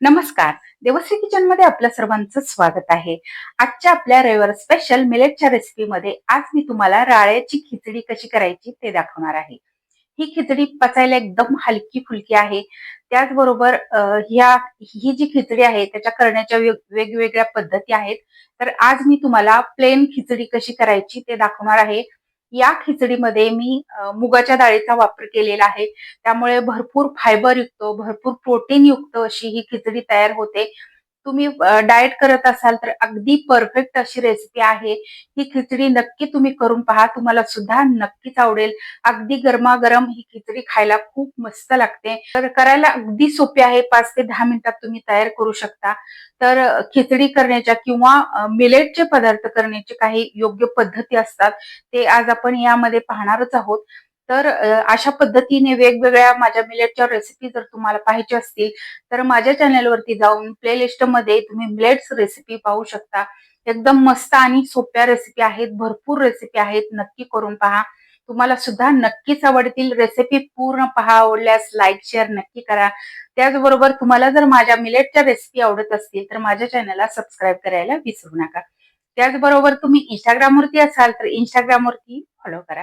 नमस्कार. देवश्री किचनमध्ये आपल्या सर्वांचं स्वागत आहे. आजच्या आपल्या रविवार स्पेशल मिलेटच्या रेसिपीमध्ये आज मी तुम्हाला राळ्याची खिचडी कशी करायची ते दाखवणार आहे. ही खिचडी पचायला एकदम हलकी फुलकी आहे. त्याचबरोबर ह्या ही जी खिचडी आहे त्याच्या करण्याच्या वेग- वेगवेगळ्या पद्धती आहेत. तर आज मी तुम्हाला प्लेन खिचडी कशी करायची ते दाखवणार आहे. या खिचडीमध्ये मी मुगाच्या डाळीचा वापर केलेला आहे. त्यामुळे भरपूर फायबर युक्त भरपूर प्रोटीन युक्त अशी ही खिचडी तयार होते. तुम्ही डाएट करत असाल तर अगदी परफेक्ट अशी रेसिपी आहे. ही खिचडी नक्की तुम्ही करून पहा. तुम्हाला सुद्धा नक्कीच आवडेल. अगदी गरमागरम ही खिचडी खायला खूप मस्त लागते. तर करायला अगदी सोपी आहे. पाच ते दहा मिनिटात तुम्ही तयार करू शकता. तर खिचडी करण्याच्या किंवा मिलेटचे पदार्थ करण्याचे काही योग्य पद्धती असतात. ते आज आपण यामध्ये पाहणारच आहोत. तर अशा पद्धतीने वेगवेगळ्या माझ्या मिलेटच्या रेसिपी जर तुम्हाला पाहिजे असतील तर माझ्या चॅनलवरती जाऊन प्लेलिस्टमध्ये तुम्ही मिलेट्स रेसिपी पाहू शकता. एकदम मस्त आणि सोप्या रेसिपी आहेत भरपूर रेसिपी आहेत नक्की करून पहा. तुम्हाला सुद्धा नक्कीच आवडतील. रेसिपी पूर्ण पहा आवडल्यास लाईक शेअर नक्की करा. त्याचबरोबर तुम्हाला जर माझ्या मिलेटच्या रेसिपी आवडत असतील तर माझ्या चॅनलला सबस्क्राईब करायला विसरू नका. त्याचबरोबर तुम्ही इंस्टाग्रामवरती असाल तर इंस्टाग्रामवरती फॉलो करा.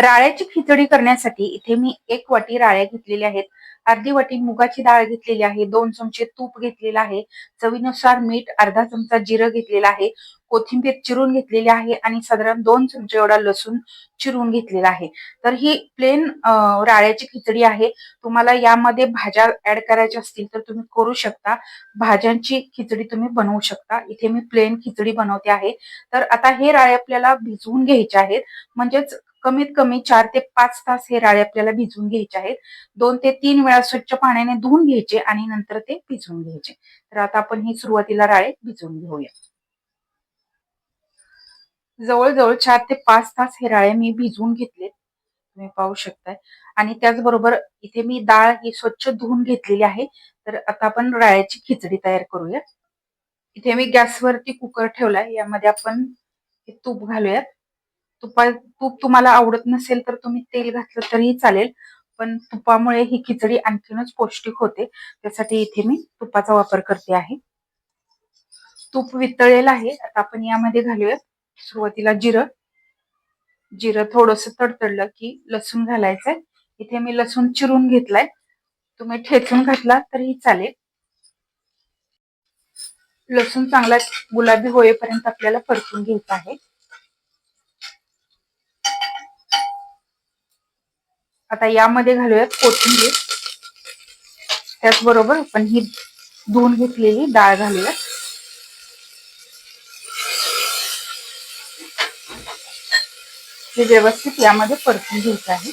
राळ्याची खिचडी करण्यासाठी इथे मी एक वाटी राळ्या घेतलेल्या आहेत. अर्धी वाटी मुगाची डाळ घेतलेली आहे. दोन चमचे तूप घेतलेलं आहे. चवीनुसार मीठ अर्धा चमचा जिरं घेतलेला आहे. कोथिंबीर चिरून घेतलेली आहे आणि साधारण दोन चमचे एवढा लसूण चिरून घेतलेला आहे. तर ही प्लेन राळ्याची खिचडी आहे. तुम्हाला यामध्ये भाज्या ऍड करायच्या असतील तर तुम्ही करू शकता. भाज्यांची खिचडी तुम्ही बनवू शकता. इथे मी प्लेन खिचडी बनवते आहे. तर आता हे राळे आपल्याला भिजवून घ्यायचे आहेत. म्हणजेच कमीत कमी चार ते पाच तास हे राळे आपल्याला भिजवून घ्यायचे आहेत. दोन ते तीन वेळा स्वच्छ पाण्याने धुवून घ्यायचे आणि नंतर ते भिजवून घ्यायचे. तर आता आपण ही सुरुवातीला राळे भिजवून घेऊया. जवळजवळ चार ते पाच तास हे राळे मी भिजवून घेतलेत तुम्ही पाहू शकताय. आणि त्याचबरोबर इथे मी डाळ ही स्वच्छ धुवून घेतलेली आहे. तर आता आपण राळ्याची खिचडी तयार करूया. इथे मी गॅसवरती कुकर ठेवलाय. यामध्ये आपण तूप घालूयात. तुपा तूप तुम्हाला आवडत नसेल तर तुम्ही तेल घातलं तरीही चालेल पण तुपामुळे ही खिचडी आणखीनच पौष्टिक होते. त्यासाठी इथे मी तुपाचा वापर करते आहे. तूप वितळलेलं आहे. आता आपण यामध्ये घालूयात सुरुवातीला जिरं. जिरं थोडस तडतडलं की लसूण घालायचंय. इथे मी लसूण चिरून घेतलाय. तुम्ही ठेचून घातला तरीही चालेल. लसूण चांगला गुलाबी होईपर्यंत आपल्याला परतून घ्यायचा आहे. आता यामध्ये घालूयात कोथिंबीर. त्याचबरोबर आपण ही धुवून घेतलेली डाळ घालूयात. हे व्यवस्थित यामध्ये परतून घ्यायचं आहे.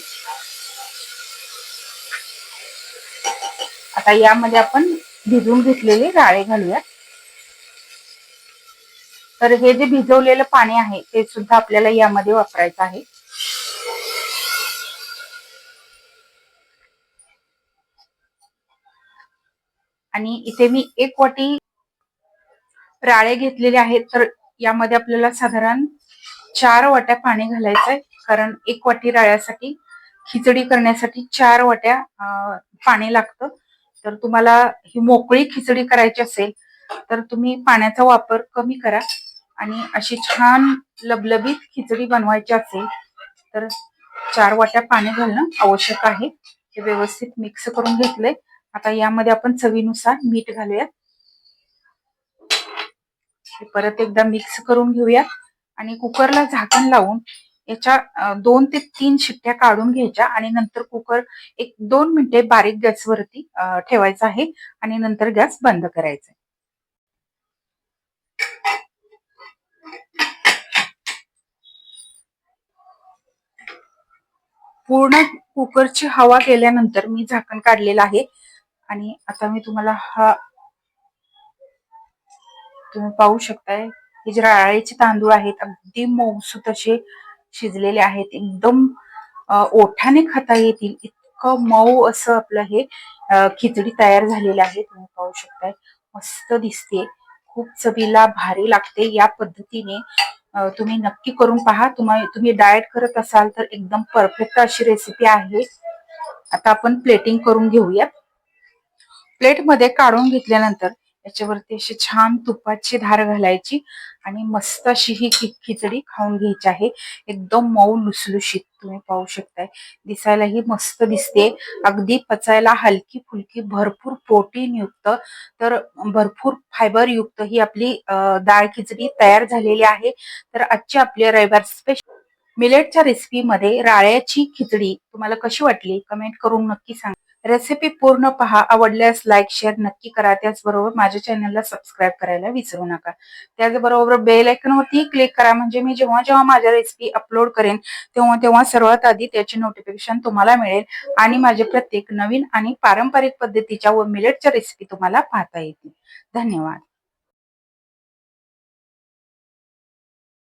आता यामध्ये आपण भिजवून घेतलेले राळे घालूयात. तर हे जे भिजवलेलं पाणी आहे ते सुद्धा आपल्याला यामध्ये वापरायचं आहे. आणि इथे मी एक वाटी राळे घेतलेले आहेत. तर यामध्ये आपल्याला साधारण चार वाट्या पाणी घालायचंय. कारण एक वाटी राळ्यासाठी खिचडी करण्यासाठी चार वाट्या पाणी लागतं. तर तुम्हाला ही मोकळी खिचडी करायची असेल तर तुम्ही पाण्याचा वापर कमी करा. आणि अशी छान लबलबीत खिचडी बनवायची असेल तर चार वाट्या पाणी घालणं आवश्यक आहे. हे व्यवस्थित मिक्स करून घेतलंय. आता यामध्ये आपण चवीनुसार मीठ घालूया परत एकदा मिक्स करून घेऊया आणि कुकरला झाकण लावून याच्या दोन ते तीन शिट्ट्या काढून घ्यायच्या आणि नंतर कुकर एक दोन मिनिटे बारीक गॅसवरती ठेवायचा आहे आणि नंतर गॅस बंद करायचा पूर्ण कुकरची हवा गेल्यानंतर मी झाकण काढलेलं आहे. आणि आता मी तुम्हाला हा तुम्ही पाहू शकताय हे जे राळेचे तांदूळ आहेत अगदी मऊसूत तसे शिजलेले आहेत. एकदम ओठाने खाता येतील. इतकं मऊ असं आपलं हे खिचडी तयार झालेली आहे. तुम्ही पाहू शकताय. मस्त दिसते खूप चवीला भारी लागते. या पद्धतीने तुम्ही नक्की करून पहा. तुम्हा तुम्ही डाएट करत असाल तर एकदम परफेक्ट अशी रेसिपी आहे. आता आपण प्लेटिंग करून घेऊयात. प्लेटमध्ये काढून घेतल्यानंतर याच्यावरती अशी छान तुपाची धार घालायची आणि मस्त अशी ही खिचडी खाऊन घ्यायची आहे. एकदम मऊ लुसलुशीत तुम्ही पाहू शकताय. दिसायलाही मस्त दिसते. अगदी पचायला हलकी फुलकी भरपूर प्रोटीन युक्त तर भरपूर फायबर युक्त ही आपली डाळ खिचडी तयार झालेली आहे. तर आजची आपली रविवार स्पेशल मिलेटच्या रेसिपीमध्ये राळ्याची खिचडी तुम्हाला कशी वाटली? कमेंट करून नक्की सांगा. रेसिपी पूर्ण पहा आवडल्यास लाईक शेअर नक्की करा. त्याचबरोबर माझ्या चॅनलला सबस्क्राईब करायला विसरू नका. त्याचबरोबर बेल वरती क्लिक करा. म्हणजे मी जेव्हा जेव्हा माझ्या रेसिपी अपलोड करेन तेव्हा तेव्हा सर्वात आधी त्याचे नोटिफिकेशन तुम्हाला मिळेल आणि माझे प्रत्येक नवीन आणि पारंपरिक पद्धतीच्या व मिलेटच्या रेसिपी तुम्हाला पाहता येतील. धन्यवाद.